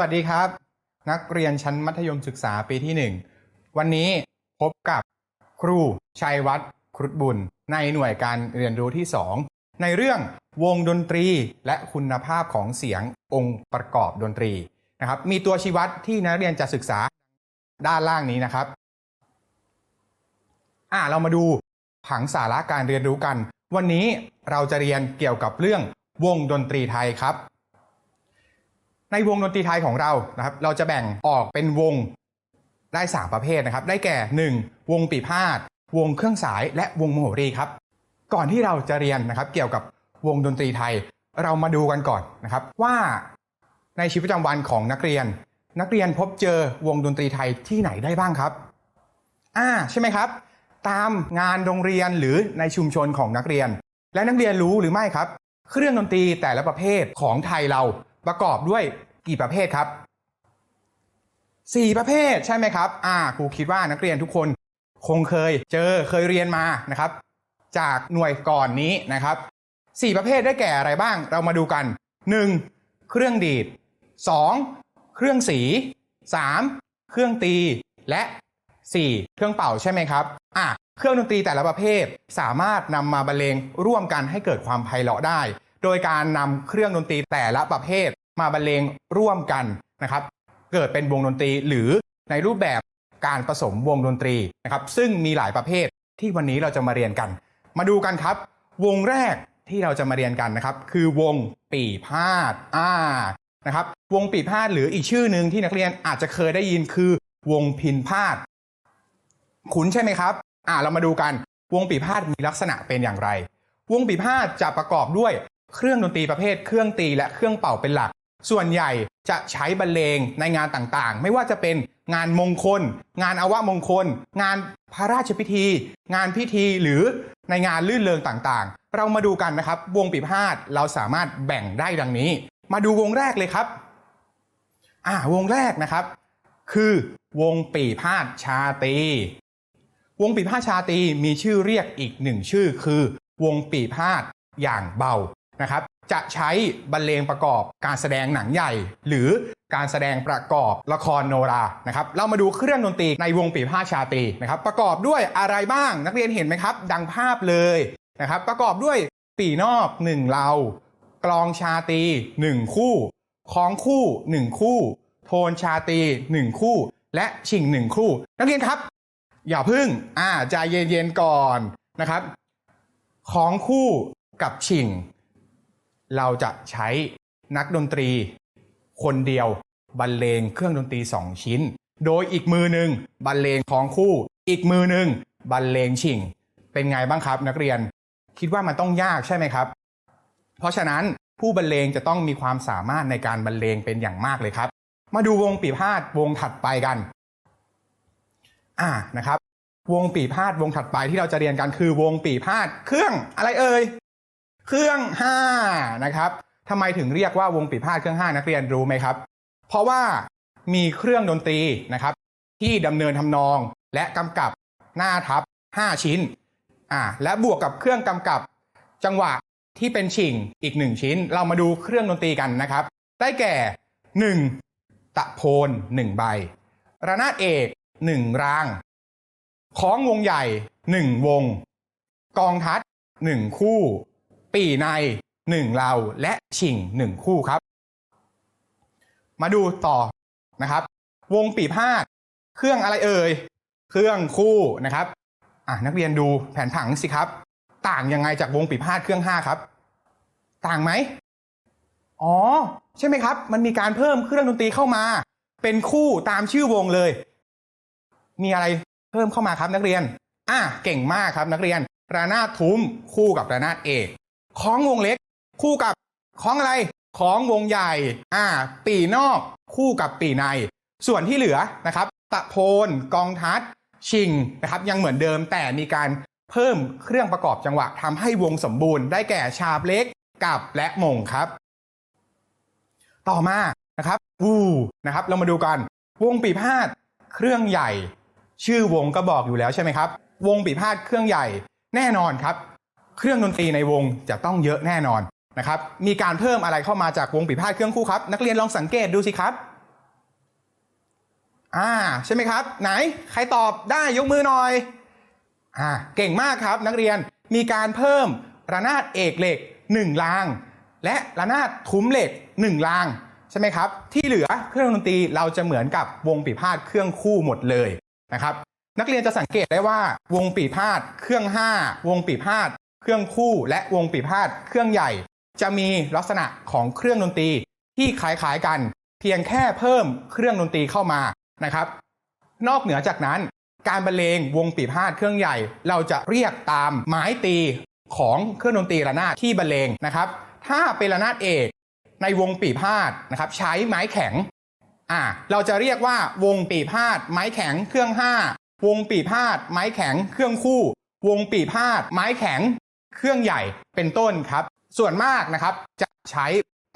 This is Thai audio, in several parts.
สวัสดีครับ นักเรียนชั้นมัธยมศึกษาปีที่ 1 วันนี้พบกับครูชัยวัฒน์ครุฑบุญ ในหน่วยการเรียนรู้ที่ 2 ในเรื่องวงดนตรีและคุณภาพของเสียงองค์ประกอบดนตรีนะครับมีตัวชี้วัดที่นักเรียนจะศึกษาด้านล่างนี้นะครับอ่าเรามาดูผังสาระการเรียนรู้กัน วันนี้เราจะเรียนเกี่ยวกับเรื่องวงดนตรีไทยครับ ในวงดนตรีไทยของเรานะครับ เราจะแบ่งออกเป็นวงได้ 3 ประเภทนะครับ ได้แก่ 1. วงปีพาดวงเครื่องสายและวงมโหรีครับ ก่อนที่เราจะเรียนนะครับเกี่ยวกับวงดนตรีไทย เรามาดูกันก่อนนะครับ ว่าในชีวิตประจำวันของนักเรียน นักเรียนพบเจอวงดนตรีไทยที่ไหนได้บ้างครับอ่าใช่ไหมครับ ตามงานโรงเรียนหรือในชุมชนของนักเรียน และนักเรียนรู้หรือไม่ครับ เครื่องดนตรีแต่ละประเภทของไทยเรา ประกอบด้วยกี่ประเภทครับสี่ประเภทใช่ไหมครับอ่าครูคิดว่านักเรียนทุกคนคงเคยเจอเคยเรียนมานะครับ จากหน่วยก่อนนี้นะครับสี่ประเภทได้แก่อะไรบ้างเรามาดูกัน 1. เครื่องดีด 2. เครื่องสี 3. เครื่องตีและ 4. เครื่องเป่าใช่ไหมครับอะเครื่องดนตรีแต่ละประเภทสามารถนำมาบรรเลงร่วมกันให้เกิดความไพเราะได้ โดยการนำเครื่องดนตรีแต่ละประเภท มาบรรเลงร่วมกันนะครับ เกิดเป็นวงดนตรีหรือในรูปแบบการผสมวงดนตรีนะครับ ซึ่งมีหลายประเภทที่วันนี้เราจะมาเรียนกัน มาดูกันครับ วงแรกที่เราจะมาเรียนกันนะครับ คือวงปีพาดอ่านะครับ วงปีพาดหรืออีกชื่อหนึ่งที่นักเรียนอาจจะเคยได้ยินคือ วงพินพาดคุ้นใช่ไหมครับ อ่าเรามาดูกัน วงปีพาดมีลักษณะเป็นอย่างไร วงปีพาดจะประกอบด้วยเครื่องดนตรีประเภท เครื่องตีและเครื่องเป่าเป็นหลัก ส่วนใหญ่จะใช้บรรเลงในงานต่างๆ ไม่ว่าจะเป็นงานมงคล งานอาวมงคล งานพระราชพิธี งานพิธีหรือในงานลื่นเริงต่างๆ เรามาดูกันนะครับ วงปีพาดเราสามารถแบ่งได้ดังนี้ มาดูวงแรกเลยครับอ่าวงแรกนะครับ คือวงปีพาดชาตี วงปีพาดชาตีมีชื่อเรียกอีกหนึ่งชื่อคือ วงปีพาดอย่างเบา นะครับจะใช้บรรเลงประกอบการแสดงหนังใหญ่ หรือการแสดงประกอบละครโนรานะครับเรามาดูเครื่องดนตรีในวงปีพาชาตรีนะครับประกอบด้วยอะไรบ้างนักเรียนเห็นไหมครับ ดังภาพเลยนะครับประกอบด้วยปีนอกหนึ่งเลากลองชาตรีหนึ่งคู่คล้องคู่หนึ่งคู่ โทนชาตรีหนึ่งคู่ และชิงหนึ่งคู่ นักเรียนครับ อย่าพึ่งอ่าใจเย็นๆก่อนนะครับ ของคู่กับชิง เราจะใช้นักดนตรี คนเดียวบรรเลงเครื่องดนตรี 2 ชิ้น โดยอีกมือหนึ่งบรรเลงของคู่ อีกมือหนึ่งบรรเลงชิงเป็นไงบ้างครับนักเรียน คิดว่ามันต้องยากใช่ไหมครับ เพราะฉะนั้นผู้บรรเลงจะต้องมีความสามารถในการบรรเลงเป็นอย่างมากเลยครับ มาดูวงปีพาดวงถัดไปกัน อ่านะครับ วงปีพาดวงถัดไปที่เราจะเรียนกันคือวงปีพาดเครื่องอะไรเอ่ย เครื่องห้านะครับทำไมถึงเรียกว่าวงปีพาดเครื่องห้านักเรียนรู้ไหมครับ เพราะว่ามีเครื่องดนตรีนะครับ ที่ดำเนินทำนองและกำกับหน้าทับ 5 ชิ้นอ่าและบวกกับเครื่องกำกับจังหวะที่เป็นชิ่งอีก 1 ชิ้น เรามาดูเครื่องดนตรีกันนะครับ ได้แก่ 1. ตะโพน 1 ใบ ระนาดเอก 1 รางคล้องวงใหญ่ 1 วง กองทัด 1 คู่ ปีใน 1เหลาและชิง 1 คู่ครับ มาดูต่อนะครับ วงปีพาดเครื่องอะไรเอ่ย เครื่องคู่นะครับอะนักเรียนดูแผนผังสิครับ ต่างยังไงจากวงปีพาดเครื่อง 5 ครับ ต่างไหมอ๋อ ใช่ไหมครับ มันมีการเพิ่มเครื่องดนตรีเข้ามา เป็นคู่ตามชื่อวงเลย มีอะไรเพิ่มเข้ามาครับนักเรียน อะเก่งมากครับนักเรียนระนาดทุ้มคู่กับระนาดเอก คล้องวงเล็ก คู่กับคล้องอะไรคล้องวงใหญ่ อ่า ปีนอก คู่กับปีใน ส่วนที่เหลือนะครับ ตะโพนกองทัดชิงนะครับ ยังเหมือนเดิมแต่มีการเพิ่มเครื่องประกอบจังหวะทำให้วงสมบูรณ์ได้แก่ชาบเล็กกับและมงครับ ต่อมานะครับวูนะครับ เรามาดูกัน วงปีพาดเครื่องใหญ่ ชื่อวงก็บอกอยู่แล้วใช่ไหมครับ วงปีพาดเครื่องใหญ่ แน่นอนครับ เครื่องดนตรีในวงจะต้องเยอะแน่นอนนะครับมีการเพิ่มอะไรเข้ามาจากวงปีพาดเครื่องคู่ครับ นักเรียนลองสังเกตดูสิครับอ่าใช่ไหมครับ ไหนใครตอบได้ยกมือหน่อยอ่าเก่งมากครับนักเรียนมีการเพิ่มระนาดเอกเหล็ก1ราง และระนาดทุ้มเหล็ก1รางใช่ไหมครับ ที่เหลือเครื่องดนตรีเราจะเหมือนกับวงปีพาดเครื่องคู่หมดเลยนะครับ นักเรียนจะสังเกตได้ว่าวงปีพาดเครื่อง 5 วงปีพาด เครื่องคู่และวงปีพาดเครื่องใหญ่ จะมีลักษณะของเครื่องดนตรีที่คล้ายๆกัน เพียงแค่เพิ่มเครื่องดนตรีเข้ามานะครับ นอกเหนือจากนั้นการบรรเลงวงปีพาดเครื่องใหญ่ เราจะเรียกตามไม้ตีของเครื่องดนตรีระนาดที่บรรเลงนะครับ ถ้าเป็นระนาดเอกในวงปีพาดนะครับใช้ไม้แข็งอ่าเราจะเรียกว่าวงปีพาดไม้แข็งเครื่อง 5 วงปีพาดไม้แข็งเครื่องคู่ วงปีพาดไม้แข็ง เครื่องใหญ่เป็นต้นครับ ส่วนมากนะครับจะใช้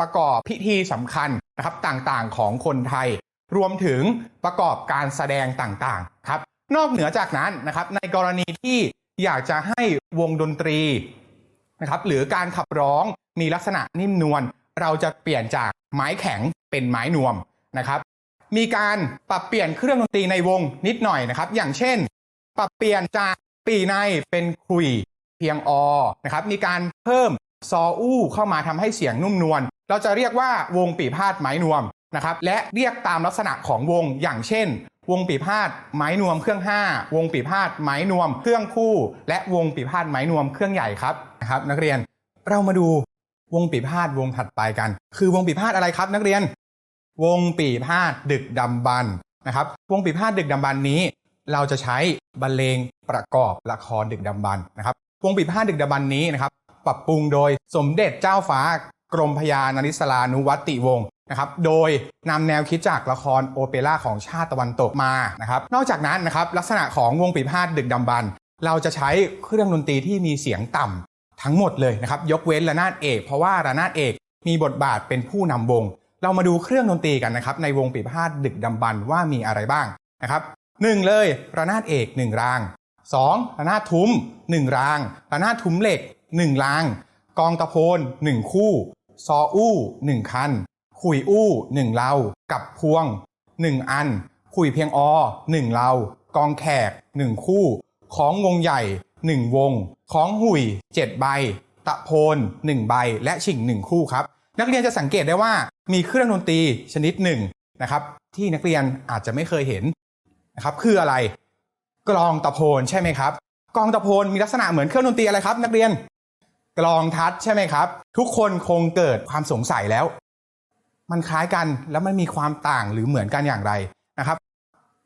ประกอบพิธีสำคัญนะครับต่างๆของคนไทย รวมถึงประกอบการแสดงต่างๆครับ นอกเหนือจากนั้นนะครับ ในกรณีที่อยากจะให้วงดนตรีนะครับ หรือการขับร้องมีลักษณะนิ่มนวลเราจะเปลี่ยนจากไม้แข็งเป็นไม้นวมนะครับ มีการปรับเปลี่ยนเครื่องดนตรีในวงนิดหน่อยนะครับ อย่างเช่น ปรับเปลี่ยนจากปีในเป็นคุย พียงอนะครับมีการเพิ่มซออู้เข้ามาทำให้เสียงนุ่มนวลเราจะเรียกว่าวงปีพาดไม้นวมนะครับและเรียกตามลักษณะของวงอย่างเช่น วงปีพาดไม้นวมเครื่อง 5 วงปีพาดไม้นวม เครื่องคู่ และวงปีพาดไม้นวมเครื่องใหญ่ครับนะครับ นักเรียนเรามาดูวงปีพาดวงถัดไปกัน คือวงปีพาดอะไรครับ นักเรียน วงปีพาดดึกดำบรรพ์นะครับ วงปีพาดดึกดำบรรพ์นี้ เราจะใช้บรรเลงประกอบละครดึกดำบรรพ์นะครับ วงปีพาดดึกดำบรรนี้นะครับปรับปรุงโดยสมเด็จเจ้าฟ้ากรมพยานาริศลานุวัติวงศ์นะครับ โดยนำแนวคิดจากละครโอเปร่าของชาติตะวันตกมานะครับ นอกจากนั้นนะครับลักษณะของวงปีพาดดึกดำบรรพ์เราจะใช้เครื่องดนตรีที่มีเสียงต่ำทั้งหมดเลยนะครับ ยกเว้นระนาดเอก เพราะว่าระนาดเอกมีบทบาทเป็นผู้นำวง เรามาดูเครื่องดนตรีกันนะครับในวงปีพาดดึกดำบรรพ์ว่ามีอะไรบ้างนะครับหนึ่งเลยระนาดเอกหนึ่งราง 2. ระนาดทุ้ม 1 ราง ระนาดทุ้มเหล็ก 1 ราง กองตะโพน 1 คู่ ซออู้ 1 คัน ขุยอู้ 1 เลากับพวง 1 อัน ขุยเพียงอ 1 เลากองแขก 1 คู่ ของวงใหญ่ 1 วง ของหุย 7 ใบ ตะโพน 1 ใบ และฉิง 1 คู่ครับ นักเรียนจะสังเกตได้ว่ามีเครื่องดนตรีชนิดหนึ่งนะครับที่นักเรียนอาจจะไม่เคยเห็นนะครับคืออะไร กลองตะโพนใช่ไหมครับ กลองตะโพนมีลักษณะเหมือนเครื่องดนตรีอะไรครับ นักเรียน กลองทัดใช่ไหมครับ ทุกคนคงเกิดความสงสัยแล้ว มันคล้ายกันแล้วมันมีความต่างหรือเหมือนกันอย่างไรนะครับ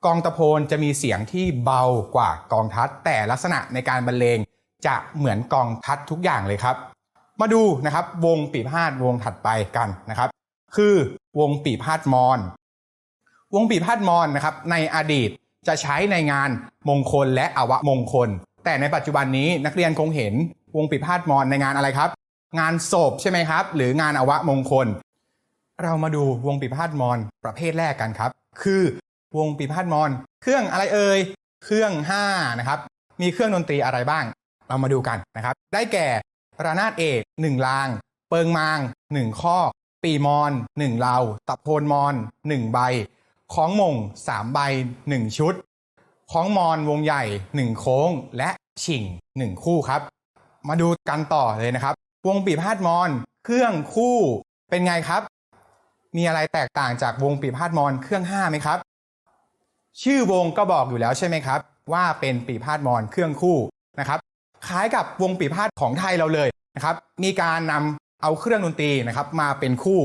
กองตะโพนจะมีเสียงที่เบากว่ากองทัด แต่ลักษณะในการบรรเลงจะเหมือนกองทัดทุกอย่างเลยครับ มาดูนะครับวงปีพาดวงถัดไปกันนะครับ คือวงปีพาดมอน วงปีพาดมอนนะครับในอดีต จะใช้ในงานมงคลและอวมงคล แต่ในปัจจุบันนี้นักเรียนคงเห็นวงปีพาดมอนในงานอะไรครับ งานศพใช่ไหมครับ หรืองานอวมงคล เรามาดูวงปีพาดมอนประเภทแรกกันครับ คือวงปีพาดมอนเครื่องอะไรเอ่ยเครื่อง5นะครับมีเครื่องดนตรีอะไรบ้าง เรามาดูกันนะครับ ได้แก่ระนาดเอก1ราง เปิงมาง 1 ข้อ ปีมอน 1เลาตะโพนมอน 1 ใบ ของมง3ใบ 1 ชุด ของมอนวงใหญ่ 1 โค้ง และฉิง 1 คู่ครับ มาดูกันต่อเลยนะครับ วงปีพาดมอน เครื่องคู่เป็นไงครับ มีอะไรแตกต่างจากวงปีพาดมอนเครื่อง5ไหมครับ ชื่อวงก็บอกอยู่แล้วใช่ไหมครับ ว่าเป็นปีพาดมอนเครื่องคู่นะครับ คล้ายกับวงปีพาดของไทยเราเลยนะครับ มีการนำเอาเครื่องดนตรีนะครับมาเป็นคู่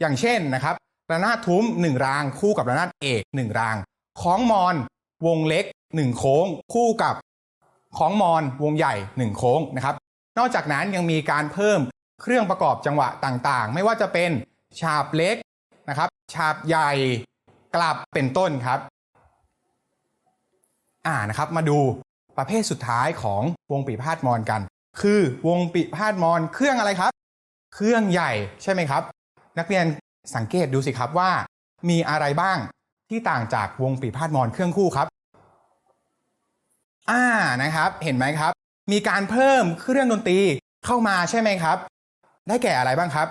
อย่างเช่นนะครับ ระนาดทุ้ม 1 ราง คู่กับระนาดเอก 1 รางของมอน วงเล็ก 1 โค้ง คู่กับของมอน วงใหญ่ 1 โค้งนะครับ นอกจากนั้นยังมีการเพิ่มเครื่องประกอบจังหวะต่างๆ ไม่ว่าจะเป็นฉาบเล็กนะครับฉาบใหญ่กลับเป็นต้นครับ อ่านะครับ มาดูประเภทสุดท้ายของวงปีพาดมอนกัน คือวงปีพาดมอนเครื่องอะไรครับ เครื่องใหญ่ใช่ไหมครับ นักเรียน สังเกตดูสิครับว่า มีอะไรบ้างที่ต่างจากวงปีพาดมอนเครื่องคู่ครับ อ่านะครับ เห็นไหมครับ มีการเพิ่มเครื่องดนตรีเข้ามาใช่ไหมครับ ได้แก่อะไรบ้างครับ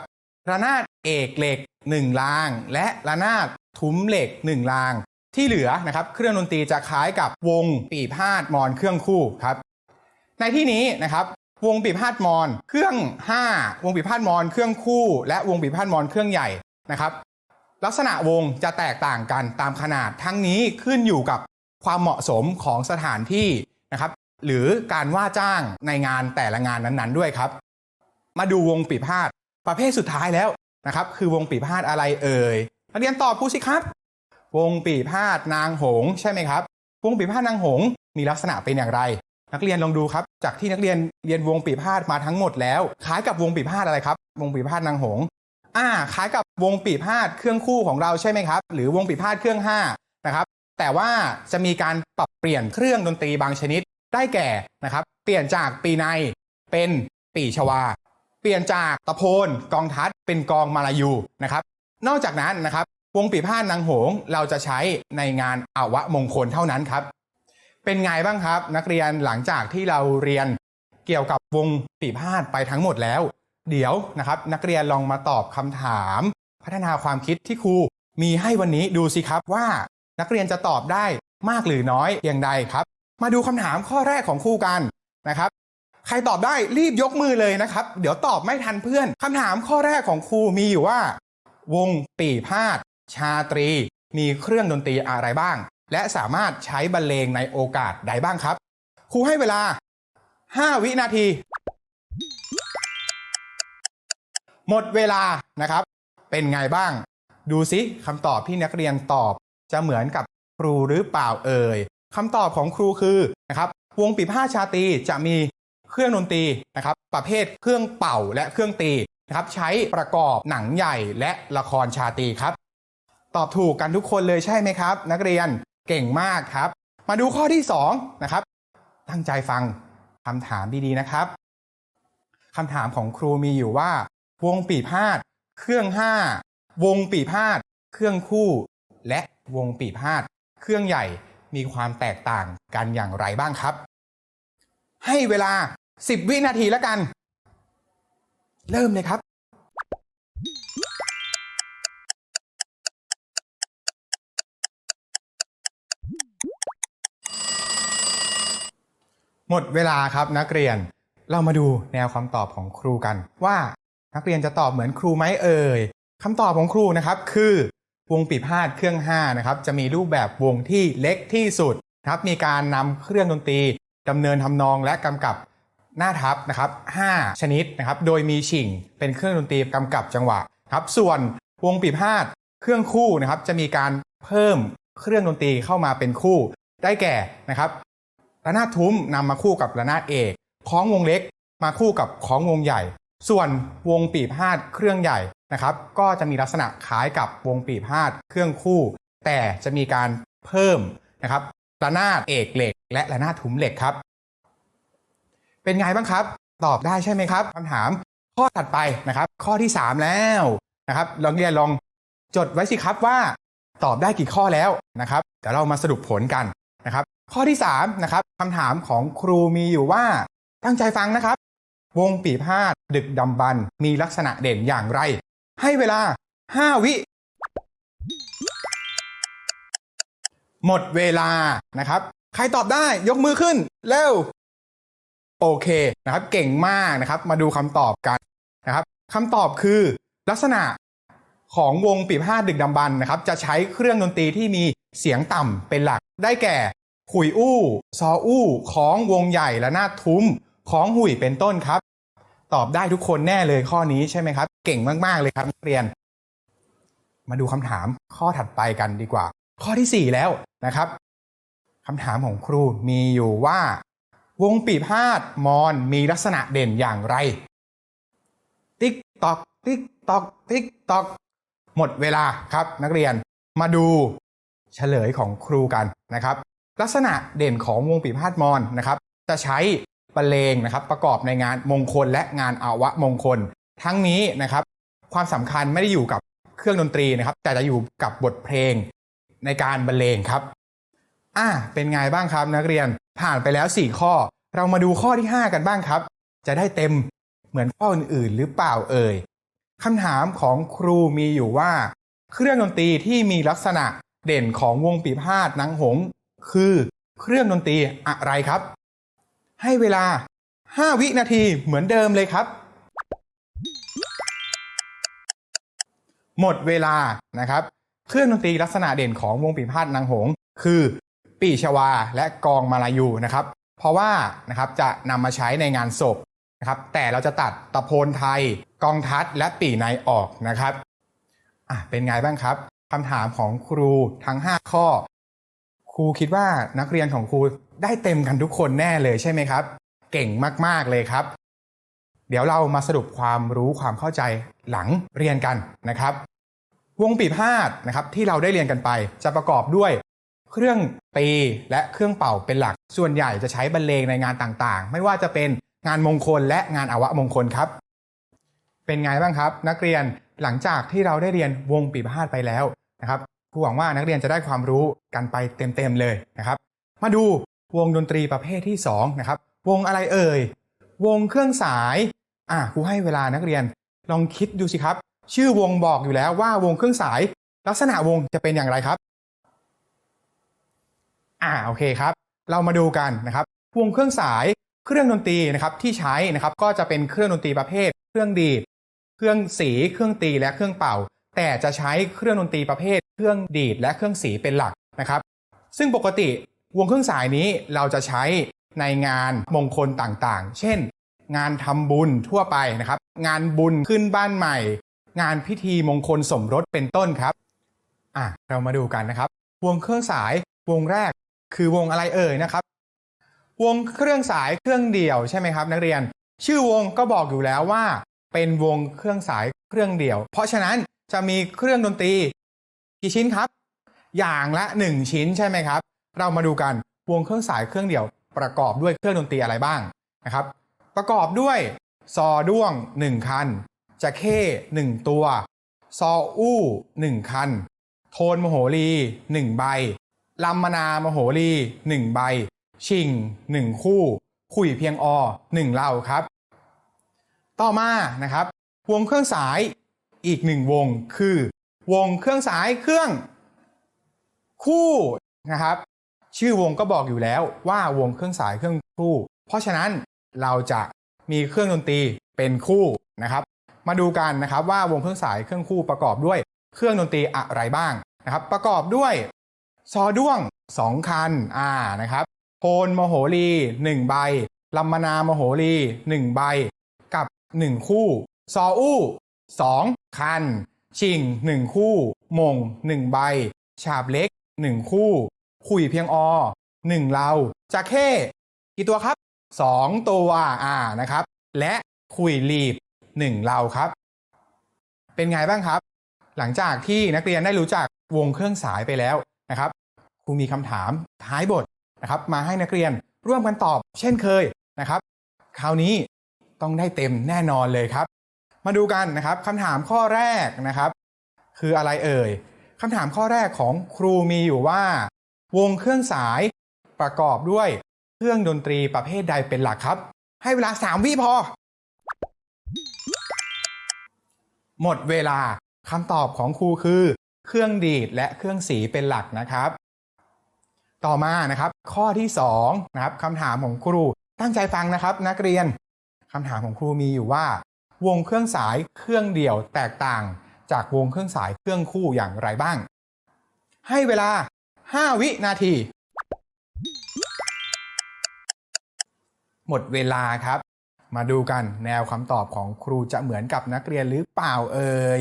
ระนาดเอกเหล็ก1ราง และระนาดทุ้มเหล็ก1ราง ที่เหลือนะครับเครื่องดนตรีจะคล้ายกับวงปีพาดมอนเครื่องคู่ครับ ในที่นี้นะครับวงปีพาดมอนเครื่อง 5 วงปีพาดมอนเครื่องคู่ และวงปีพาดมอนเครื่องใหญ่ นะครับ ลักษณะวงจะแตกต่างกันตามขนาดทั้งนี้ขึ้นอยู่กับความเหมาะสมของสถานที่นะครับ หรือการว่าจ้างในงานแต่ละงานนั้นๆด้วยครับ มาดูวงปีพาดประเภทสุดท้ายแล้วนะครับ คือวงปีพาดอะไรเอ่ยนักเรียนตอบครูสิครับ วงปีพาดนางหงใช่ไหมครับ วงปีพาดนางหงมีลักษณะเป็นอย่างไร นักเรียนลองดูครับ จากที่นักเรียนเรียนวงปีพาดมาทั้งหมดแล้วคล้ายกับวงปีพาดอะไรครับ วงปีพาดนางหง อ่าคล้ายกับวงปีพาดเครื่องคู่ของเราใช่ไหมครับ หรือวงปีพาดเครื่องห้านะครับแต่ว่าจะมีการปรับเปลี่ยนเครื่องดนตรีบางชนิดได้แก่นะครับ เปลี่ยนจากปีในเป็นปีชวา เปลี่ยนจากตะโพนกองทัดเป็นกองมาลายูนะครับ นอกจากนั้นนะครับวงปีพาดนางหงเราจะใช้ในงานอาวะมงคลเท่านั้นครับ เป็นไงบ้างครับ นักเรียนหลังจากที่เราเรียนเกี่ยวกับวงปีพาดไปทั้งหมดแล้ว เดี๋ยวนะครับนักเรียนลองมาตอบคำถาม พัฒนาความคิดที่ครูมีให้วันนี้ดูสิครับว่า นักเรียนจะตอบได้มากหรือน้อยเพียงใดครับ มาดูคำถามข้อแรกของครูกันนะครับ ใครตอบได้รีบยกมือเลยนะครับ เดี๋ยวตอบไม่ทันเพื่อนคำถามข้อแรกของครูมีอยู่ว่า วงปีพาดชาตรี มีเครื่องดนตรีอะไรบ้าง และสามารถใช้บรรเลงในโอกาสใดบ้างครับ ครูให้เวลา 5 วินาที หมดเวลานะครับ เป็นไงบ้าง ดูซิคำตอบที่นักเรียนตอบ จะเหมือนกับครูหรือเปล่าเอ่ยคำตอบของครูคือนะครับ วงปีพาชาตีจะมีเครื่องดนตรีนะครับ ประเภทเครื่องเป่าและเครื่องตีนะครับใช้ประกอบหนังใหญ่และละครชาตีครับ ตอบถูกกันทุกคนเลยใช่ไหมครับ นักเรียนเก่งมากครับ มาดูข้อที่2นะครับ ตั้งใจฟังคำถามดีๆนะครับคำถามของครูมีอยู่ว่า วงปีพาด เครื่อง5วงปีพาด เครื่องคู่ และวงปีพาด เครื่องใหญ่มีความแตกต่างกันอย่างไรบ้างครับ ให้เวลา 10 วินาทีแล้วกัน เริ่มเลยครับหมดเวลาครับนักเรียน เรามาดูแนวคำตอบของครูกันว่า นักเรียนจะตอบเหมือนครูไหมเอ่ยคำตอบของครูนะครับคือ วงปีพาดเครื่อง5นะครับจะมีรูปแบบวงที่เล็กที่สุดครับมีการนำเครื่องดนตรีดำเนินทำนองและกำกับหน้าทับนะครับ5ชนิดนะครับโดยมีชิ่งเป็นเครื่องดนตรีกำกับจังหวะครับส่วนวงปีพาดเครื่องคู่นะครับจะมีการเพิ่มเครื่องดนตรีเข้ามาเป็นคู่ได้แก่นะครับระนาดทุ้มนำมาคู่กับระนาดเอกคล้องวงเล็กมาคู่กับคล้องวงใหญ่ ส่วนวงปีพาดเครื่องใหญ่นะครับ ก็จะมีลักษณะคล้ายกับวงปีพาดเครื่องคู่ แต่จะมีการเพิ่มนะครับระนาดเอกเหล็ก และระนาดทุ้มเหล็กครับ เป็นไงบ้างครับ ตอบได้ใช่ไหมครับคำถามข้อถัดไปนะครับ ข้อที่ 3 แล้วนะครับลองเรียนลองจดไว้สิครับว่าตอบได้กี่ข้อแล้วนะครับเดี๋ยวเรามาสรุปผลกันนะครับ ข้อที่3นะครับคำถามของครูมีอยู่ว่าตั้งใจฟังนะครับ วงปีพาดดึกดำบรรพ์มีลักษณะเด่นอย่างไร ให้เวลา 5 วิ หมดเวลานะครับ ใครตอบได้ยกมือขึ้น เร็ว โอเคนะครับ เก่งมากนะครับ มาดูคำตอบกันนะครับคำตอบคือ ลักษณะของวงปีพาดดึกดำบรรพ์นะครับ จะใช้เครื่องดนตรีที่มีเสียงต่ำเป็นหลักได้แก่ขุยอู้ ซออู้ ของวงใหญ่และหน้าทุ้ม ของหุ่ยเป็นต้นครับ ตอบได้ทุกคนแน่เลยข้อนี้ใช่ไหมครับ เก่งมากๆเลยครับนักเรียน มาดูคำถามข้อถัดไปกันดีกว่า ข้อที่ 4 แล้วนะครับคำถามของครูมีอยู่ว่า วงปีพาดมอนมีลักษณะเด่นอย่างไร ติ๊กตอก ติ๊กตอก ติ๊กตอก หมดเวลาครับนักเรียนมาดูเฉลยของครูกันนะครับ ลักษณะเด่นของวงปีพาดมอนนะครับ จะใช้ บรรเลงนะครับ ประกอบในงานมงคลและงานอาวะมงคล ทั้งนี้นะครับ ความสำคัญไม่ได้อยู่กับเครื่องดนตรีนะครับ แต่จะอยู่กับบทเพลงในการบรรเลงครับอ่าเป็นไงบ้างครับนักเรียนผ่านไปแล้ว 4 ข้อ เรามาดูข้อที่ 5 กันบ้างครับ จะได้เต็มเหมือนข้ออื่นๆหรือเปล่าเอ่ยคำถามของครูมีอยู่ว่า เครื่องดนตรีที่มีลักษณะเด่นของวงปีพาดนางหง คือเครื่องดนตรีอะไรครับ ให้เวลา 5 วินาทีเหมือนเดิมเลยครับ หมดเวลานะครับ เครื่องดนตรีลักษณะเด่นของวงปีพาดนางหง คือปีชวาและกองมาลายูนะครับ เพราะว่านะครับจะนำมาใช้ในงานศพนะครับ แต่เราจะตัดตะโพนไทย กองทัดและปีในออกนะครับอะเป็นไงบ้างครับคำถามของครูทั้ง 5 ข้อ ครูคิดว่านักเรียนของครู ได้เต็มกันทุกคนแน่เลยใช่ไหมครับ เก่งมากๆเลยครับ เดี๋ยวเรามาสรุปความรู้ความเข้าใจหลังเรียนกันนะครับ วงปีพาดนะครับที่เราได้เรียนกันไปจะประกอบด้วย เครื่องตีและเครื่องเป่าเป็นหลัก ส่วนใหญ่จะใช้บรรเลงในงานต่างๆ ไม่ว่าจะเป็นงานมงคลและงานอวมงคลครับ เป็นไงบ้างครับ นักเรียนหลังจากที่เราได้เรียนวงปีพาดไปแล้วนะครับครูหวังว่านักเรียนจะได้ความรู้กันไปเต็มๆเลยนะครับ มาดู วงดนตรีประเภทที่2นะครับวงอะไรเอ่ย วงเครื่องสายอะครูให้เวลานักเรียน ลองคิดดูสิครับ ชื่อวงบอกอยู่แล้วว่าวงเครื่องสาย ลักษณะวงจะเป็นอย่างไรครับอ่าโอเคครับ เรามาดูกันนะครับ วงเครื่องสายเครื่องดนตรีนะครับที่ใช้นะครับก็จะเป็นเครื่องดนตรีประเภท เครื่องดีดเครื่องสีเครื่องตีและเครื่องเป่า แต่จะใช้เครื่องดนตรีประเภท เครื่องดีดและเครื่องสีเป็นหลักนะครับ ซึ่งปกติ วงเครื่องสายนี้เราจะใช้ในงานมงคลต่างๆ เช่น งานทำบุญทั่วไปนะครับ งานบุญขึ้นบ้านใหม่ งานพิธีมงคลสมรสเป็นต้นครับอะเรามาดูกันนะครับ วงเครื่องสายวงแรกคือวงอะไรเอ่ยนะครับ วงเครื่องสายเครื่องเดี่ยวใช่ไหมครับ นักเรียน ชื่อวงก็บอกอยู่แล้วว่า เป็นวงเครื่องสายเครื่องเดี่ยว เพราะฉะนั้นจะมีเครื่องดนตรีกี่ชิ้นครับ อย่างละ 1 ชิ้นใช่ไหมครับ เรามาดูกันวงเครื่องสายเครื่องเดี่ยว ประกอบด้วยเครื่องดนตรีอะไรบ้างนะครับ ประกอบด้วยซอด้วง 1 คันจะเข้ 1 ตัว ซออู้ 1 คัน โทนมโหรี 1 ใบลำมนามโหรี 1 ใบ ชิง 1 คู่ขุยเพียงอ 1เหล่าครับ ต่อมานะครับ วงเครื่องสายอีกหนึ่งวงคือ วงเครื่องสายเครื่อง คู่นะครับ ชื่อวงก็บอกอยู่แล้วว่าวงเครื่องสายเครื่องคู่ เพราะฉะนั้นเราจะมีเครื่องดนตรีเป็นคู่นะครับ มาดูกันนะครับว่าวงเครื่องสายเครื่องคู่ประกอบด้วยเครื่องดนตรีอะไรบ้างนะครับ ประกอบด้วย ซอด้วง 2 คันอ่านะครับโทนมโหรี 1 ใบลัมมนามโหรี 1 ใบ กับ 1 คู่ ซออู้ 2 คัน ชิง 1 คู่ มง 1 ใบ ฉาบเล็ก 1 คู่ ขุยเพียงอ1เลาจะเข้กี่ตัวครับ2ตัวอ่านะครับ และขุยลีบ1เลาครับ เป็นไงบ้างครับ หลังจากที่นักเรียนได้รู้จักวงเครื่องสายไปแล้วนะครับครูมีคำถามท้ายบทนะครับ มาให้นักเรียนร่วมกันตอบ เช่นเคยนะครับ คราวนี้ต้องได้เต็มแน่นอนเลยครับ มาดูกันนะครับคำถามข้อแรกนะครับ คืออะไรเอ่ยคำถามข้อแรกของครูมีอยู่ว่า วงเครื่องสายประกอบด้วยเครื่องดนตรีประเภทใดเป็นหลักครับ ให้เวลา 3 วิพอ หมดเวลาคำตอบของครูคือ เครื่องดีดและเครื่องสีเป็นหลักนะครับ ต่อมานะครับ ข้อที่2นะครับคำถามของครูตั้งใจฟังนะครับ นักเรียนคำถามของครูมีอยู่ว่า วงเครื่องสายเครื่องเดี่ยวแตกต่าง จากวงเครื่องสายเครื่องคู่อย่างไรบ้าง ให้เวลา 5 วินาที หมดเวลาครับ มาดูกันแนวคำตอบของครูจะเหมือนกับนักเรียนหรือเปล่าเอ่ย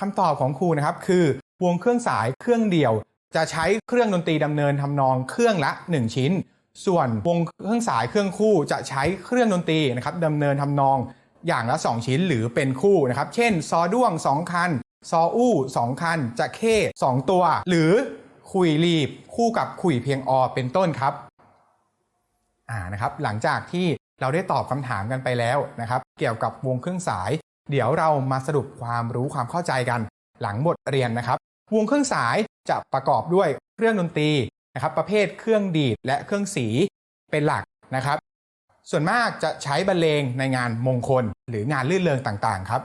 คำตอบของครูนะครับคือวงเครื่องสายเครื่องเดี่ยว จะใช้เครื่องดนตรีดำเนินทำนองเครื่องละ 1 ชิ้น ส่วนวงเครื่องสายเครื่องคู่จะใช้เครื่องดนตรีนะครับดำเนินทำนองอย่างละ 2 ชิ้นหรือเป็นคู่นะครับ เช่น ซอด้วง 2 คัน ซออู้ 2 คัน จะเข้ 2 ตัว หรือ คุยรีบคู่กับคุยเพียงอเป็นต้นครับอ่านะครับหลังจากที่เราได้ตอบคำถามกันไปแล้วนะครับ เกี่ยวกับวงเครื่องสาย เดี๋ยวเรามาสรุปความรู้ความเข้าใจกัน หลังบทเรียนนะครับ วงเครื่องสายจะประกอบด้วยเครื่องดนตรีนะครับ ประเภทเครื่องดีดและเครื่องสีเป็นหลักนะครับ ส่วนมากจะใช้บรรเลงในงานมงคล หรืองานลื่นเริงต่างๆครับ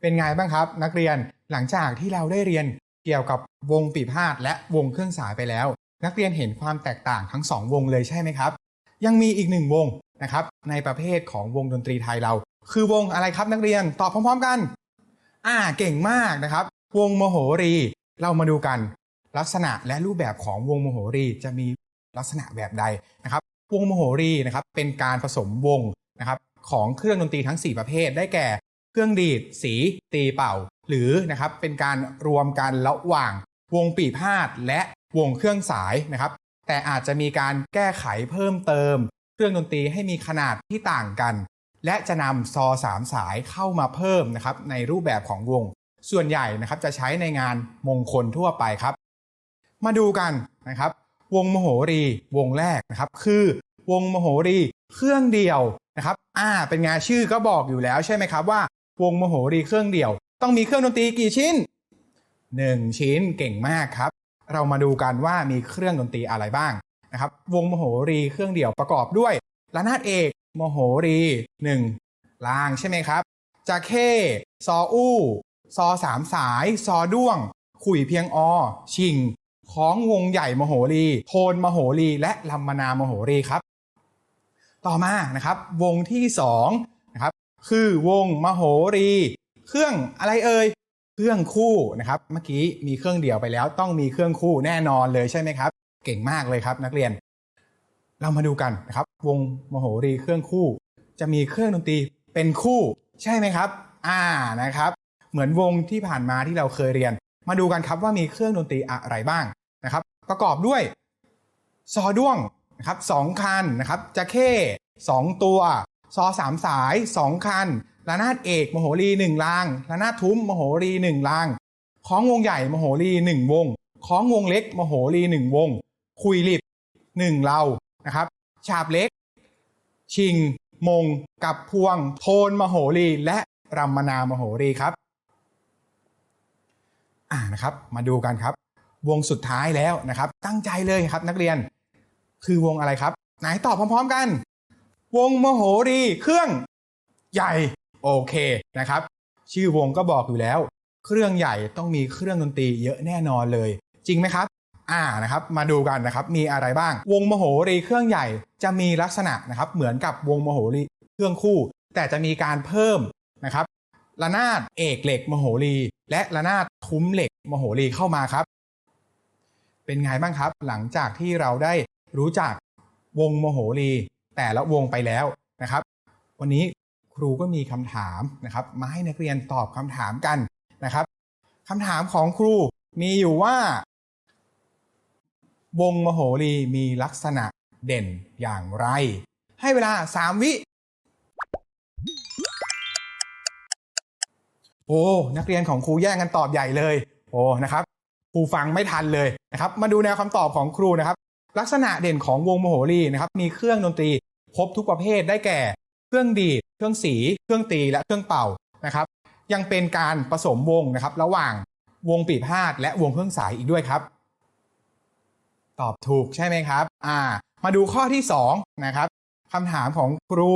เป็นไงบ้างครับ นักเรียนหลังจากที่เราได้เรียน เกี่ยวกับวงปีพาดและวงเครื่องสายไปแล้ว นักเรียนเห็นความแตกต่างทั้งสองวงเลยใช่ไหมครับ ยังมีอีกหนึ่งวงนะครับในประเภทของวงดนตรีไทยเรา คือวงอะไรครับนักเรียนตอบพร้อม ๆ กัน อ่าเก่งมากนะครับ วงโมโหรี เรามาดูกัน ลักษณะและรูปแบบของวงโมโหรีจะมีลักษณะแบบใดนะครับ วงโมโหรีนะครับเป็นการผสมวงนะครับของเครื่องดนตรีทั้ง 4 ประเภทได้แก่ เครื่องดีด สี ตีเป่า หรือนะครับเป็นการรวมกันระหว่างวงปีพาดและวงเครื่องสายนะครับ แต่อาจจะมีการแก้ไขเพิ่มเติม เครื่องดนตรีให้มีขนาดที่ต่างกัน และจะนำซอสามสายเข้ามาเพิ่มนะครับในรูปแบบของวง ส่วนใหญ่นะครับจะใช้ในงานมงคลทั่วไปครับ มาดูกันนะครับ วงมโหรีวงแรกนะครับ คือวงมโหรีเครื่องเดียวนะครับ อ่า เป็นงานชื่อก็บอกอยู่แล้วใช่ไหมครับว่า วงมโหรีเครื่องเดียว ต้องมีเครื่องดนตรีกี่ชิ้น 1 ชิ้นเก่งมากครับ เรามาดูกันว่ามีเครื่องดนตรีอะไรบ้างนะครับ วงมโหรีเครื่องเดี่ยวประกอบด้วยระนาดเอกมโหรี 1 ลางใช่ไหมครับจาเข้ซออู้ ซอสามสาย ซอด้วง ขุยเพียงอ ชิง ของวงใหญ่มโหรี โทนมโหรี และลัมมนามโหรีครับ ต่อมานะครับ วงที่สองนะครับ คือวงมโหรี เครื่องอะไรเอ่ยเครื่องคู่นะครับ เมื่อกี้มีเครื่องเดียวไปแล้ว ต้องมีเครื่องคู่แน่นอนเลยใช่ไหมครับ เก่งมากเลยครับนักเรียน เรามาดูกันนะครับ วงมโหรีเครื่องคู่ จะมีเครื่องดนตรีเป็นคู่ใช่ไหมครับ อ่านะครับ เหมือนวงที่ผ่านมาที่เราเคยเรียน มาดูกันครับว่ามีเครื่องดนตรีอะไรบ้างนะครับ ประกอบด้วย ซอด้วงนะครับสองคันนะครับจะเข้สองตัว ซอสามสายสองคัน ระนาดเอกมโหรีหนึ่งรางระนาดทุ้มมโหรีหนึ่งรางคล้องวงใหญ่มโหรีหนึ่งวงคล้องวงเล็กมโหรีหนึ่งวง คุยลิบหนึ่งเรานะครับฉาบเล็ก ชิง มง กับพวง โทนมโหรีและรัมมนามโหรีครับอ่านะครับ มาดูกันครับ วงสุดท้ายแล้วนะครับ ตั้งใจเลยครับนักเรียน คือวงอะไรครับ ไหนตอบพร้อม ๆกัน วงมโหรีเครื่อง ใหญ่ โอเคนะครับ ชื่อวงก็บอกอยู่แล้ว เครื่องใหญ่ต้องมีเครื่องดนตรีเยอะแน่นอนเลย จริงไหมครับ อ่านะครับ มาดูกันนะครับ มีอะไรบ้าง วงมโหรีเครื่องใหญ่จะมีลักษณะนะครับ เหมือนกับวงมโหรีเครื่องคู่ แต่จะมีการเพิ่มนะครับระนาดเอกเหล็กมโหรี และระนาดทุ้มเหล็กมโหรีเข้ามาครับ เป็นไงบ้างครับ หลังจากที่เราได้รู้จักวงโมโหรี แต่ละวงไปแล้วนะครับ วันนี้ ครูก็มีคำถามนะครับมาให้นักเรียนตอบคำถามกันนะครับคำถามของครูมีอยู่ว่า วงมโหรีมีลักษณะเด่นอย่างไร ให้เวลา 3 วิโอ้นักเรียนของครูแย่งกันตอบใหญ่เลย โอ้นะครับครูฟังไม่ทันเลยนะครับ มาดูแนวคำตอบของครูนะครับ ลักษณะเด่นของวงโมโหรีนะครับ มีเครื่องดนตรีครบทุกประเภทได้แก่ เครื่องดีด เครื่องสี เครื่องตีและเครื่องเป่านะครับ ยังเป็นการผสมวงนะครับ ระหว่างวงปีพาดและวงเครื่องสายอีกด้วยครับ ตอบถูกใช่ไหมครับ อ่า มาดูข้อที่2นะครับคำถามของครู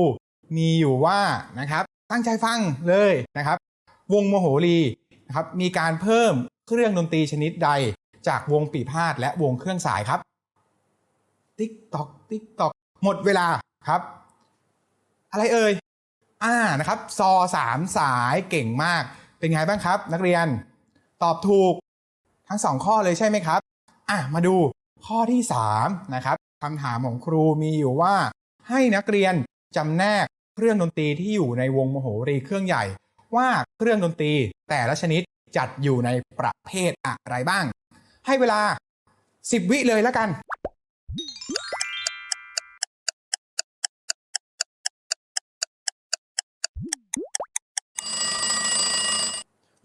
มีอยู่ว่านะครับ ตั้งใจฟังเลยนะครับ วงโมโหรีนะครับ มีการเพิ่มเครื่องดนตรีชนิดใด จากวงปีพาดและวงเครื่องสายครับ ติ๊กตอกติ๊กตอกหมดเวลาครับ อะไรเอ่ย อ่านะครับซอสามสายเก่งมาก เป็นไงบ้างครับ นักเรียนตอบถูกทั้งสองข้อเลยใช่ไหมครับอะมาดูข้อที่3นะครับคำถามของครูมีอยู่ว่า ให้นักเรียนจำแนกเครื่องดนตรีที่อยู่ในวงมโหรีเครื่องใหญ่ ว่าเครื่องดนตรีแต่ละชนิดจัดอยู่ในประเภทอะไรบ้าง ให้เวลา 10 วิเลยแล้วกัน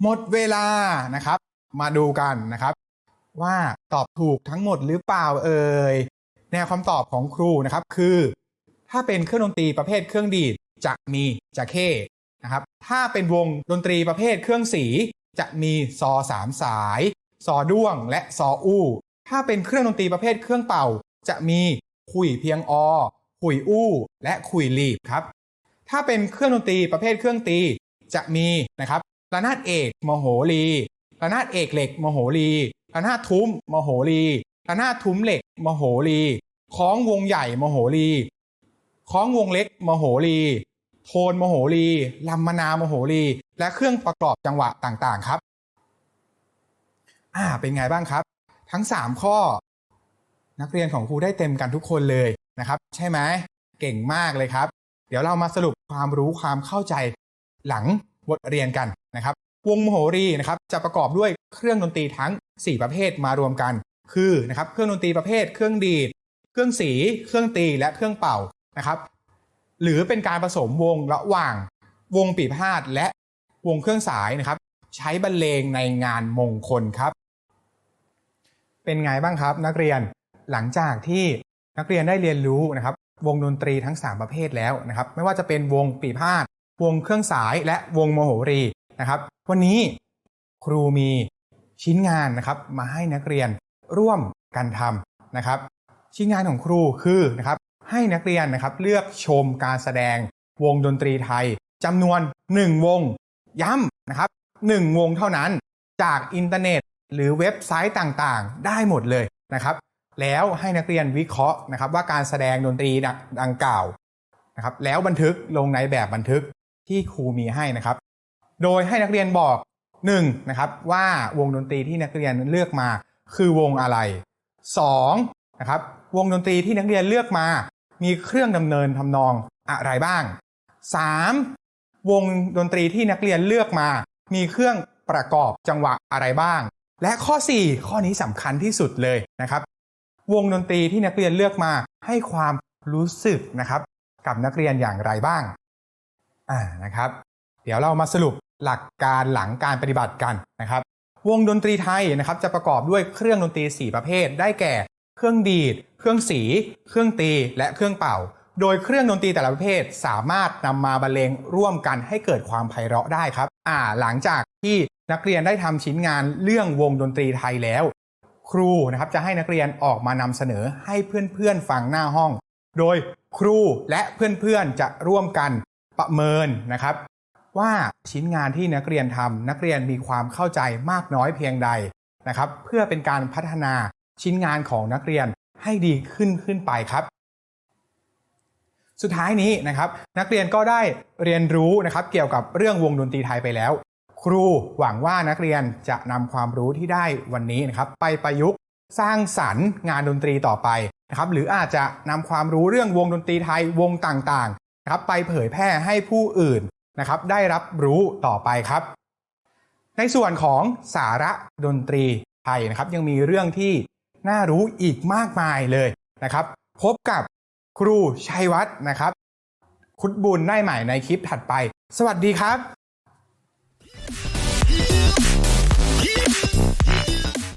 หมดเวลานะครับ มาดูกันนะครับ ว่าตอบถูกทั้งหมดหรือเปล่าเอ่ยแนวคำตอบของครูนะครับคือ ถ้าเป็นเครื่องดนตรีประเภทเครื่องดีดจะมีจะเข้นะครับ ถ้าเป็นวงดนตรีประเภทเครื่องสี จะมีซอสามสาย ซอด้วงและซออู้ ถ้าเป็นเครื่องดนตรีประเภทเครื่องเป่า จะมีขุยเพียงอขุยอู้ และขุยลีบครับ ถ้าเป็นเครื่องดนตรีประเภทเครื่องตี จะมีนะครับ ระนาดเอกมโหรีระนาดเอกเหล็กมโหรีระนาดทุ้มมโหรีระนาดทุ้มเหล็กมโหรีคล้องวงใหญ่มโหรีคล้องวงเล็กมโหรีโทนมโหรีลำมนามโหรี และเครื่องประกอบจังหวะต่างๆครับ อ่า เป็นไงบ้างครับ ทั้ง 3 ข้อ นักเรียนของครูได้เต็มกันทุกคนเลยนะครับ ใช่ไหมเก่งมากเลยครับ เดี๋ยวเรามาสรุปความรู้ความเข้าใจหลังบทเรียนกัน นะครับวงมโหรีนะครับจะประกอบด้วยเครื่องดนตรีทั้ง 4 ประเภทมารวมกัน คือนะครับเครื่องดนตรีประเภท เครื่องดีด เครื่องสี เครื่องตีและเครื่องเป่านะครับ หรือเป็นการผสมวงระหว่าง วงปีพาดและวงเครื่องสายนะครับ ใช้บรรเลงในงานมงคลครับ เป็นไงบ้างครับ นักเรียนหลังจากที่นักเรียนได้เรียนรู้นะครับ วงดนตรีทั้ง 3 ประเภทแล้วนะครับ ไม่ว่าจะเป็นวงปีพาดวงเครื่องสายและวงโมโหรี นะครับ วันนี้ครูมีชิ้นงานนะครับมาให้นักเรียนร่วมกันทำนะครับ ชิ้นงานของครูคือนะครับให้นักเรียนนะครับเลือกชมการแสดงวงดนตรีไทยจำนวน 1 วง ย้ำนะครับ 1 วงเท่านั้นจากอินเทอร์เน็ต หรือเว็บไซต์ต่างๆ ได้หมดเลยนะครับ แล้วให้นักเรียนวิเคราะห์นะครับ ว่าการแสดงดนตรีดังกล่าวนะครับ แล้วบันทึกลงในแบบบันทึกที่ครูมีให้นะครับ โดยให้นักเรียนบอก1นะครับว่าวงดนตรีที่นักเรียนเลือกมาคือวงอะไร2นะครับวงดนตรีที่นักเรียนเลือกมา มีเครื่องดำเนินทำนองอะไรบ้าง 3. วงดนตรีที่นักเรียนเลือกมา มีเครื่องประกอบจังหวะอะไรบ้าง และข้อ 4 ข้อนี้สำคัญที่สุดเลยนะครับ วงดนตรีที่นักเรียนเลือกมาให้ความรู้สึกนะครับ กับนักเรียนอย่างไรบ้างอ่านะครับ เดี๋ยวเรามาสรุป หลักการหลังการปฏิบัติกันนะครับ วงดนตรีไทยนะครับจะประกอบด้วยเครื่องดนตรี 4 ประเภท ได้แก่ เครื่องดีด เครื่องสี เครื่องตี และเครื่องเป่า โดยเครื่องดนตรีแต่ละประเภทสามารถนำมาบรรเลงร่วมกันให้เกิดความไพเราะได้ครับ อ่า หลังจากที่นักเรียนได้ทำชิ้นงานเรื่องวงดนตรีไทยแล้ว ครูนะครับจะให้นักเรียนออกมานำเสนอให้เพื่อนๆฟังหน้าห้อง โดยครูและเพื่อนๆจะร่วมกันประเมินนะครับ ว่าชิ้นงานที่นักเรียนทำนักเรียนมีความเข้าใจมากน้อยเพียงใดนะครับ เพื่อเป็นการพัฒนาชิ้นงานของนักเรียนให้ดีขึ้นขึ้นไปครับ สุดท้ายนี้นะครับ นักเรียนก็ได้เรียนรู้นะครับ เกี่ยวกับเรื่องวงดนตรีไทยไปแล้ว ครูหวังว่านักเรียนจะนำความรู้ที่ได้วันนี้นะครับ ไปประยุกต์สร้างสรรค์งานดนตรีต่อไปนะครับ หรืออาจจะนำความรู้เรื่องวงดนตรีไทยวงต่างๆนะครับไปเผยแพร่ให้ผู้อื่น นะครับได้รับรู้ต่อไปครับ ในส่วนของสาระดนตรีไทยนะครับ ยังมีเรื่องที่น่ารู้อีกมากมายเลยนะครับ พบกับครูชัยวัฒน์นะครับ คุดบุญได้ใหม่ในคลิปถัดไป สวัสดีครับ